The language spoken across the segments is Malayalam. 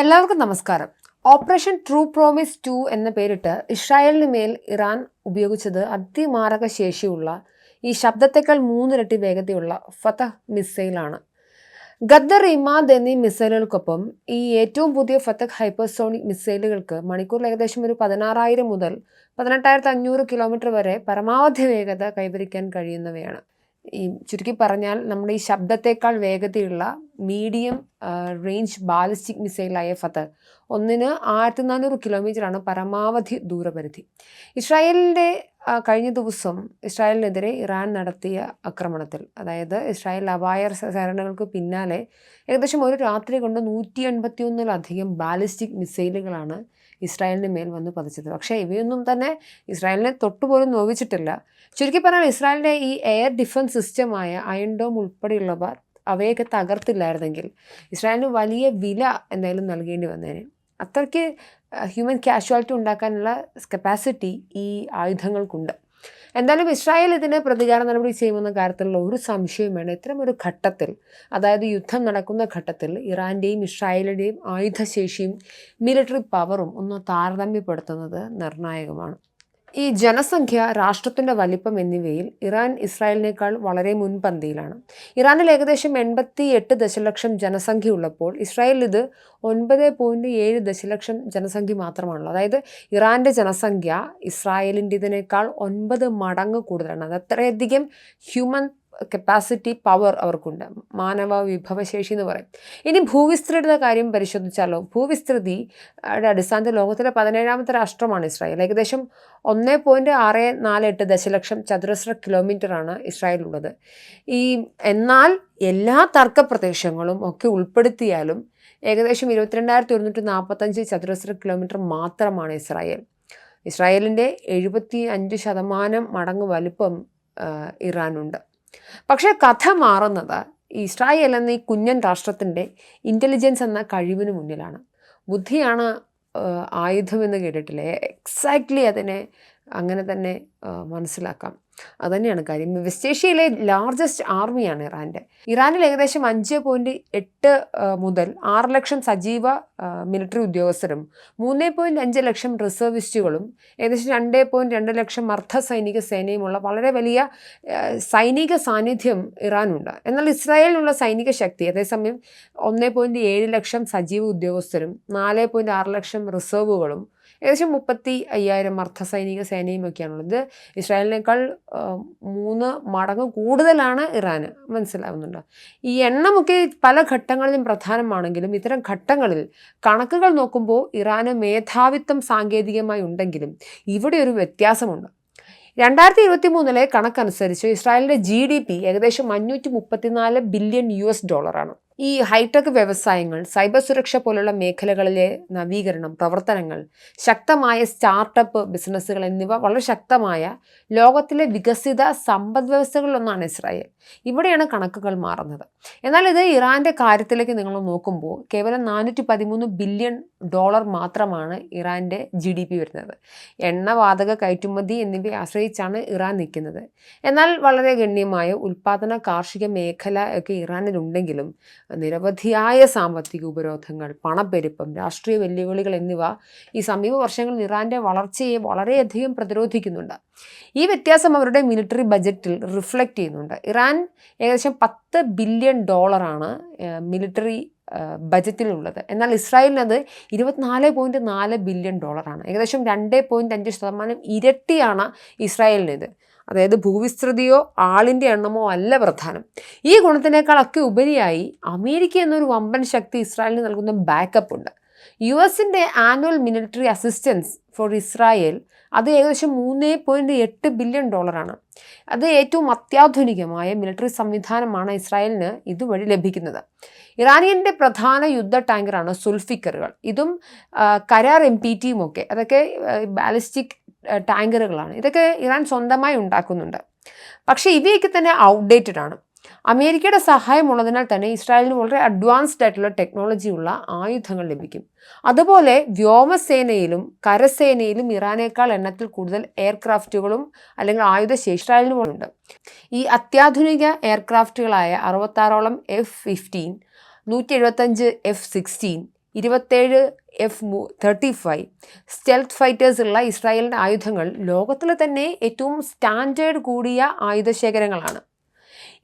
എല്ലാവർക്കും നമസ്കാരം. ഓപ്പറേഷൻ ട്രൂ പ്രോമിസ് ടു എന്ന പേരിട്ട് ഇസ്രായേലിന് മേൽ ഇറാൻ ഉപയോഗിച്ചത് അതിമാരക ശേഷിയുള്ള ഈ ശബ്ദത്തെക്കാൾ മൂന്നിരട്ടി വേഗതയുള്ള ഫതഹ് മിസൈലാണ്. ഗദ്ദർ ഇമാദ് എന്നീ മിസൈലുകൾക്കൊപ്പം ഈ ഏറ്റവും പുതിയ ഫതഹ് ഹൈപ്പർസോണിക് മിസൈലുകൾക്ക് മണിക്കൂറിൽ ഏകദേശം ഒരു പതിനാറായിരം മുതൽ പതിനെട്ടായിരത്തി അഞ്ഞൂറ് കിലോമീറ്റർ വരെ പരമാവധി വേഗത കൈവരിക്കാൻ കഴിയുന്നവയാണ്. ഈ ചുരുക്കി പറഞ്ഞാൽ നമ്മുടെ ഈ ശബ്ദത്തേക്കാൾ വേഗതയുള്ള മീഡിയം റേഞ്ച് ബാലിസ്റ്റിക് മിസൈലായ ഫത്ത്. ഒന്നിന് ആയിരത്തി നാനൂറ് കിലോമീറ്ററാണ് പരമാവധി ദൂരപരിധി. ഇസ്രായേലിന്റെ കഴിഞ്ഞ ദിവസം ഇസ്രായേലിനെതിരെ ഇറാൻ നടത്തിയ ആക്രമണത്തിൽ അതായത് ഇസ്രായേൽ അപായ സേനകൾക്ക് പിന്നാലെ ഏകദേശം ഒരു രാത്രി കൊണ്ട് നൂറ്റി എൺപത്തി ഒന്നിലധികം ബാലിസ്റ്റിക് മിസൈലുകളാണ് ഇസ്രായേലിന് മേൽ വന്ന് പതിച്ചത്. പക്ഷേ ഇവയൊന്നും തന്നെ ഇസ്രായേലിനെ തൊട്ടുപോലും നോവിച്ചിട്ടില്ല. ചുരുക്കി പറഞ്ഞാൽ ഇസ്രായേലിന്റെ ഈ എയർ ഡിഫൻസ് സിസ്റ്റമായ അയൺ ഡോം ഉൾപ്പെടെയുള്ളവ അവയൊക്കെ തകർത്തില്ലായിരുന്നെങ്കിൽ ഇസ്രായേലിന് വലിയ വില എന്തായാലും നൽകേണ്ടി വന്നേനെ. അത്രയ്ക്ക് ഹ്യൂമൻ കാഷ്വാലിറ്റി ഉണ്ടാക്കാനുള്ള കപ്പാസിറ്റി ഈ ആയുധങ്ങൾക്കുണ്ട്. എന്തായാലും ഇസ്രായേൽ ഇതിന് പ്രതികാര നടപടി ചെയ്യുമെന്ന കാര്യത്തിലുള്ള ഒരു സംശയവും വേണം ഇത്തരം ഒരു ഘട്ടത്തിൽ അതായത് യുദ്ധം നടക്കുന്ന ഘട്ടത്തിൽ ഇറാന്റെയും ഇസ്രായേലിന്റെയും ആയുധശേഷിയും മിലിറ്ററി പവറും ഒന്ന് താരതമ്യപ്പെടുത്തുന്നത് നിർണായകമാണ്. ഈ ജനസംഖ്യ രാഷ്ട്രത്തിന്റെ വലിപ്പം എന്നിവയിൽ ഇറാൻ ഇസ്രായേലിനേക്കാൾ വളരെ മുൻപന്തിയിലാണ്. ഇറാനിൽ ഏകദേശം എൺപത്തി എട്ട് ദശലക്ഷം ജനസംഖ്യ ഉള്ളപ്പോൾ ഇസ്രായേലിൽ ഇത് ഒൻപത് പോയിന്റ് ഏഴ് ദശലക്ഷം ജനസംഖ്യ മാത്രമാണുള്ളത്. അതായത് ഇറാന്റെ ജനസംഖ്യ ഇസ്രായേലിന്റെതിനേക്കാൾ ഒൻപത് മടങ്ങ് കൂടുതലാണ്. അത് അത്രയധികം ഹ്യൂമൻ കപ്പാസിറ്റി പവർ അവർക്കുണ്ട്. മാനവ വിഭവശേഷി എന്ന് പറയും. ഇനി ഭൂവിസ്തൃതിയുടെ കാര്യം പരിശോധിച്ചാലോ? ഭൂവിസ്തൃതി അടിസ്ഥാനത്തിൽ ലോകത്തിലെ പതിനേഴാമത്തെ രാഷ്ട്രമാണ് ഇസ്രായേൽ. ഏകദേശം ഒന്ന് പോയിന്റ് ആറ് നാല് എട്ട് ദശലക്ഷം ചതുരശ്ര കിലോമീറ്ററാണ് ഇസ്രായേലുള്ളത് ഈ എന്നാൽ എല്ലാ തർക്ക പ്രദേശങ്ങളും ഒക്കെ ഉൾപ്പെടുത്തിയാലും ഏകദേശം ഇരുപത്തിരണ്ടായിരത്തി ഒരുന്നൂറ്റി നാൽപ്പത്തഞ്ച് ചതുരശ്ര കിലോമീറ്റർ മാത്രമാണ് ഇസ്രായേൽ. ഇസ്രായേലിന്റെ എഴുപത്തി അഞ്ച് ശതമാനം മടങ്ങ് വലിപ്പം ഇറാനുണ്ട്. പക്ഷേ കഥ മാറുന്നത് ഇസ്രായേൽ എന്ന ഈ കുഞ്ഞൻ രാഷ്ട്രത്തിന്റെ ഇന്റലിജൻസ് എന്ന കഴിവിന് മുന്നിലാണ്. ബുദ്ധിയാണ് ആയുധമെന്ന് കേട്ടിട്ടില്ലേ? എക്സാക്ട്ലി അതിനെ അങ്ങനെ തന്നെ മനസ്സിലാക്കാം. അതുതന്നെയാണ് കാര്യം. വെസ്റ്റേഷ്യയിലെ ലാർജസ്റ്റ് ആർമിയാണ് ഇറാന്റെ. ഇറാനിൽ ഏകദേശം അഞ്ച് പോയിന്റ് എട്ട് മുതൽ ആറ് ലക്ഷം സജീവ മിലിറ്ററി ഉദ്യോഗസ്ഥരും മൂന്ന് പോയിന്റ് അഞ്ച് ലക്ഷം റിസർവിസ്റ്റുകളും ഏകദേശം രണ്ട് പോയിന്റ് രണ്ട് ലക്ഷം അർദ്ധ സൈനിക സേനയുമുള്ള വളരെ വലിയ സൈനിക സാന്നിധ്യം ഇറാനുണ്ട്. എന്നാൽ ഇസ്രായേലിനുള്ള സൈനിക ശക്തി അതേസമയം ഒന്ന് പോയിന്റ് ഏഴ് ലക്ഷം സജീവ ഉദ്യോഗസ്ഥരും നാല് പോയിന്റ് ആറ് ലക്ഷം റിസർവുകളും ഏകദേശം മുപ്പത്തി അയ്യായിരം സേനയും ഒക്കെയാണുള്ളത്. ഇസ്രായേലിനേക്കാൾ മൂന്ന് മടങ്ങ് കൂടുതലാണ് ഇറാന്. മനസ്സിലാവുന്നുണ്ട്? ഈ എണ്ണമൊക്കെ പല ഘട്ടങ്ങളിലും പ്രധാനമാണെങ്കിലും ഇത്തരം ഘട്ടങ്ങളിൽ കണക്കുകൾ നോക്കുമ്പോൾ ഇറാന് മേധാവിത്വം സാങ്കേതികമായി ഉണ്ടെങ്കിലും ഇവിടെ ഒരു വ്യത്യാസമുണ്ട്. രണ്ടായിരത്തി ഇരുപത്തി മൂന്നിലെ കണക്കനുസരിച്ച് ഇസ്രായേലിന്റെ ജി ഡി പി ഏകദേശം അഞ്ഞൂറ്റി മുപ്പത്തിനാല് ബില്യൺ യു എസ് ഡോളറാണ്. ഈ ഹൈടെക് വ്യവസായങ്ങൾ സൈബർ സുരക്ഷ പോലുള്ള മേഖലകളിലെ നവീകരണം പ്രവർത്തനങ്ങൾ ശക്തമായ സ്റ്റാർട്ടപ്പ് ബിസിനസ്സുകൾ എന്നിവ വളരെ ശക്തമായ ലോകത്തിലെ വികസിത സമ്പദ് വ്യവസ്ഥകളിലൊന്നാണ് ഇസ്രായേൽ. ഇവിടെയാണ് കണക്കുകൾ മാറുന്നത്. എന്നാൽ ഇത് ഇറാന്റെ കാര്യത്തിലേക്ക് നിങ്ങൾ നോക്കുമ്പോൾ കേവലം നാനൂറ്റി പതിമൂന്ന് ബില്യൺ ഡോളർ മാത്രമാണ് ഇറാന്റെ ജി ഡി പി വരുന്നത്. എണ്ണ വാതക കയറ്റുമതി എന്നിവയെ ആശ്രയിച്ചാണ് ഇറാൻ നിൽക്കുന്നത്. എന്നാൽ വളരെ ഗണ്യമായ ഉൽപ്പാദന കാർഷിക മേഖല ഒക്കെ ഇറാനിലുണ്ടെങ്കിലും നിരവധിയായ സാമ്പത്തിക ഉപരോധങ്ങൾ പണപ്പെരുപ്പം രാഷ്ട്രീയ വെല്ലുവിളികൾ എന്നിവ ഈ സമീപ വർഷങ്ങളിൽ ഇറാന്റെ വളർച്ചയെ വളരെയധികം പ്രതിരോധിക്കുന്നുണ്ട്. ഈ വ്യത്യാസം അവരുടെ മിലിറ്ററി ബജറ്റിൽ റിഫ്ലക്റ്റ് ചെയ്യുന്നുണ്ട്. ഇറാൻ ഏകദേശം പത്ത് ബില്യൺ ഡോളറാണ് മിലിറ്ററി ബജറ്റിലുള്ളത്. എന്നാൽ ഇസ്രായേലിനത് ഇരുപത്തിനാല് പോയിന്റ് നാല് ബില്യൺ ഡോളറാണ്. ഏകദേശം രണ്ട് പോയിന്റ് അഞ്ച് ശതമാനം ഇരട്ടിയാണ് ഇസ്രായേലിനത് അതായത് ഭൂവിസ്തൃതിയോ ആളിന്റെ എണ്ണമോ അല്ല പ്രധാനം. ഈ ഗുണത്തിനേക്കാളൊക്കെ ഉപരിയായി അമേരിക്ക എന്നൊരു വമ്പൻ ശക്തി ഇസ്രായേലിന് നൽകുന്ന ബാക്കപ്പ് ഉണ്ട്. യു എസിന്റെ annual military assistance for Israel അത് ഏകദേശം മൂന്ന് പോയിന്റ് എട്ട് ബില്യൺ ഡോളറാണ്. അത് ഏറ്റവും അത്യാധുനികമായ മിലിറ്ററി സംവിധാനമാണ് ഇസ്രായേലിന് ഇതുവഴി ലഭിക്കുന്നത്. ഇറാനിയന്റെ പ്രധാന യുദ്ധ ടാങ്കറാണ് സുൽഫിക്കറുകൾ. ഇതും കരാർ എം പി ടിയും ഒക്കെ അതൊക്കെ ബാലിസ്റ്റിക് ടാങ്കറുകളാണ്. ഇതൊക്കെ ഇറാൻ സ്വന്തമായി ഉണ്ടാക്കുന്നുണ്ട്. പക്ഷേ ഇവയൊക്കെ തന്നെ ഔട്ട്ഡേറ്റഡ് ആണ് അമേരിക്കയുടെ സഹായമുള്ളതിനാൽ തന്നെ ഇസ്രായേലിന് വളരെ അഡ്വാൻസ്ഡ് ആയിട്ടുള്ള ടെക്നോളജി ഉള്ള ആയുധങ്ങൾ ലഭിക്കും. അതുപോലെ വ്യോമസേനയിലും കരസേനയിലും ഇറാനേക്കാൾ എണ്ണത്തിൽ കൂടുതൽ എയർക്രാഫ്റ്റുകളും അല്ലെങ്കിൽ ആയുധശേഷി ഇസ്രായേലിനുമുണ്ട് ഈ അത്യാധുനിക എയർക്രാഫ്റ്റുകളായ അറുപത്താറോളം എഫ് ഫിഫ്റ്റീൻ നൂറ്റി എഴുപത്തഞ്ച് എഫ് സിക്സ്റ്റീൻ ഇരുപത്തേഴ് F thirty five stealth fighters ഉള്ള ഇസ്രായേലിന്റെ ആയുധങ്ങൾ ലോകത്തിലെ തന്നെ ഏറ്റവും സ്റ്റാൻഡേർഡ് കൂടിയ ആയുധശേഖരങ്ങളാണ്.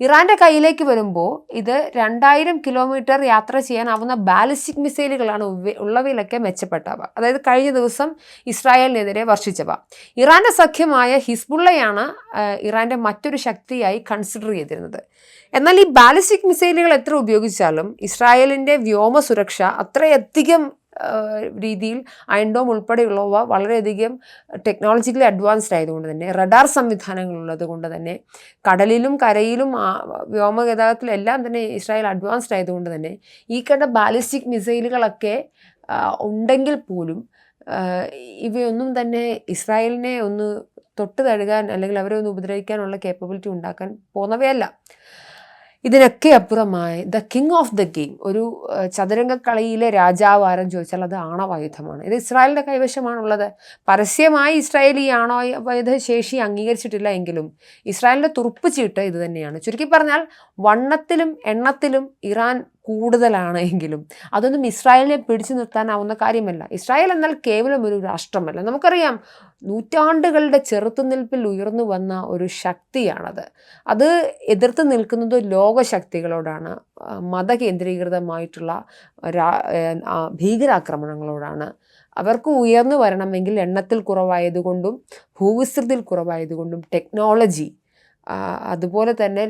ഇറാന്റെ കയ്യിലേക്ക് വരുമ്പോൾ ഇത് രണ്ടായിരം കിലോമീറ്റർ യാത്ര ചെയ്യാനാവുന്ന ബാലിസ്റ്റിക് മിസൈലുകളാണ് ഉള്ളവയിലൊക്കെ മെച്ചപ്പെട്ടവ. അതായത് കഴിഞ്ഞ ദിവസം ഇസ്രായേലിനെതിരെ വർഷിച്ചവ. ഇറാന്റെ സഖ്യമായ ഹിസ്ബുള്ളയാണ് ഇറാന്റെ മറ്റൊരു ശക്തിയായി കൺസിഡർ ചെയ്തിരുന്നത്. എന്നാൽ ഈ ബാലിസ്റ്റിക് മിസൈലുകൾ എത്ര ഉപയോഗിച്ചാലും ഇസ്രായേലിന്റെ വ്യോമ സുരക്ഷ അത്രയധികം രീതിയിൽ അയൺഡോം ഉൾപ്പെടെയുള്ളവ വളരെയധികം ടെക്നോളജിക്കലി അഡ്വാൻസ്ഡ് ആയതുകൊണ്ട് തന്നെ റഡാർ സംവിധാനങ്ങളുള്ളത് കൊണ്ട് തന്നെ കടലിലും കരയിലും വ്യോമഗതാഗതത്തിലും എല്ലാം തന്നെ ഇസ്രായേൽ അഡ്വാൻസ്ഡ് ആയതുകൊണ്ട് തന്നെ ഈ കണ്ട ബാലിസ്റ്റിക് മിസൈലുകളൊക്കെ ഉണ്ടെങ്കിൽ പോലും ഇവയൊന്നും തന്നെ ഇസ്രായേലിനെ ഒന്ന് തൊട്ട് തഴുകാൻ അല്ലെങ്കിൽ അവരെ ഒന്ന് ഉപദ്രവിക്കാനുള്ള കേപ്പബിലിറ്റി ഉണ്ടാക്കാൻ പോകുന്നവയല്ല ഇതിനൊക്കെ അപ്പുറമായി the king of the game ഒരു ചതുരംഗക്കളിയിലെ രാജാവ് ആരെന്ന് ചോദിച്ചാൽ അത് ആണവായുധമാണ്. ഇത് ഇസ്രായേലിന്റെ കൈവശമാണുള്ളത്. പരസ്യമായി ഇസ്രായേൽ ഈ ആണവായുധ ശേഷി അംഗീകരിച്ചിട്ടില്ല എങ്കിലും ഇസ്രായേലിന്റെ തുറുപ്പ് ചീട്ട് ഇത് തന്നെയാണ്. ചുരുക്കി പറഞ്ഞാൽ വണ്ണത്തിലും എണ്ണത്തിലും ഇറാൻ കൂടുതലാണ് എങ്കിലും. അതൊന്നും ഇസ്രായേലിനെ പിടിച്ചു നിർത്താനാവുന്ന കാര്യമല്ല. ഇസ്രായേൽ എന്നാൽ കേവലം ഒരു രാഷ്ട്രമല്ല. നമുക്കറിയാം നൂറ്റാണ്ടുകളുടെ ചെറുത്തുനിൽപ്പിൽ ഉയർന്നു വന്ന ഒരു ശക്തിയാണത്. അത് എതിർത്ത് നിൽക്കുന്നത് ലോകശക്തികളോടാണ് മതകേന്ദ്രീകൃതമായിട്ടുള്ള ഭീകരാക്രമണങ്ങളോടാണ്. അവർക്ക് ഉയർന്നു വരണമെങ്കിൽ എണ്ണത്തിൽ കുറവായതുകൊണ്ടും ഭൂവിസ്തൃതിയിൽ കുറവായതുകൊണ്ടും ടെക്നോളജി അതുപോലെ തന്നെ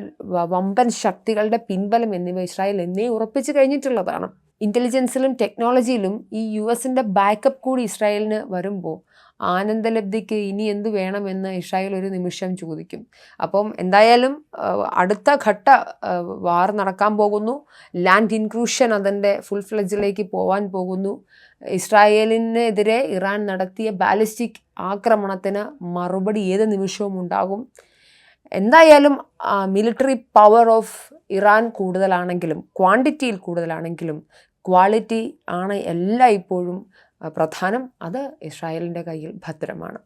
വമ്പൻ ശക്തികളുടെ പിൻബലം എന്നിവ ഇസ്രായേൽ എന്നേ ഉറപ്പിച്ചു കഴിഞ്ഞിട്ടുള്ളതാണ്. ഇന്റലിജൻസിലും ടെക്നോളജിയിലും ഈ യു എസിന്റെ ബാക്കപ്പ് കൂടി ഇസ്രായേലിന് വരുമ്പോൾ ആനന്ദലബ്ധിക്ക് ഇനി എന്ത് വേണമെന്ന് ഇസ്രായേൽ ഒരു നിമിഷം ചോദിക്കും. അപ്പം എന്തായാലും അടുത്ത ഘട്ട വാർ നടക്കാൻ പോകുന്നു. ലാൻഡ് ഇൻക്രൂഷൻ അതിന്റെ ഫുൾ ഫ്ലെഡ്ജിലേക്ക് പോകാൻ പോകുന്നു. ഇസ്രായേലിനെതിരെ ഇറാൻ നടത്തിയ ബാലിസ്റ്റിക് ആക്രമണത്തിന് മറുപടി ഏത് നിമിഷവും ഉണ്ടാകും. എന്തായാലും മിലിറ്ററി പവർ ഓഫ് ഇറാൻ കൂടുതലാണെങ്കിലും ക്വാണ്ടിറ്റിയിൽ കൂടുതലാണെങ്കിലും ക്വാളിറ്റി ആണ് എല്ലായ്പ്പോഴും പ്രധാനം. അത് ഇസ്രായേലിന്റെ കയ്യിൽ ഭദ്രമാണ്.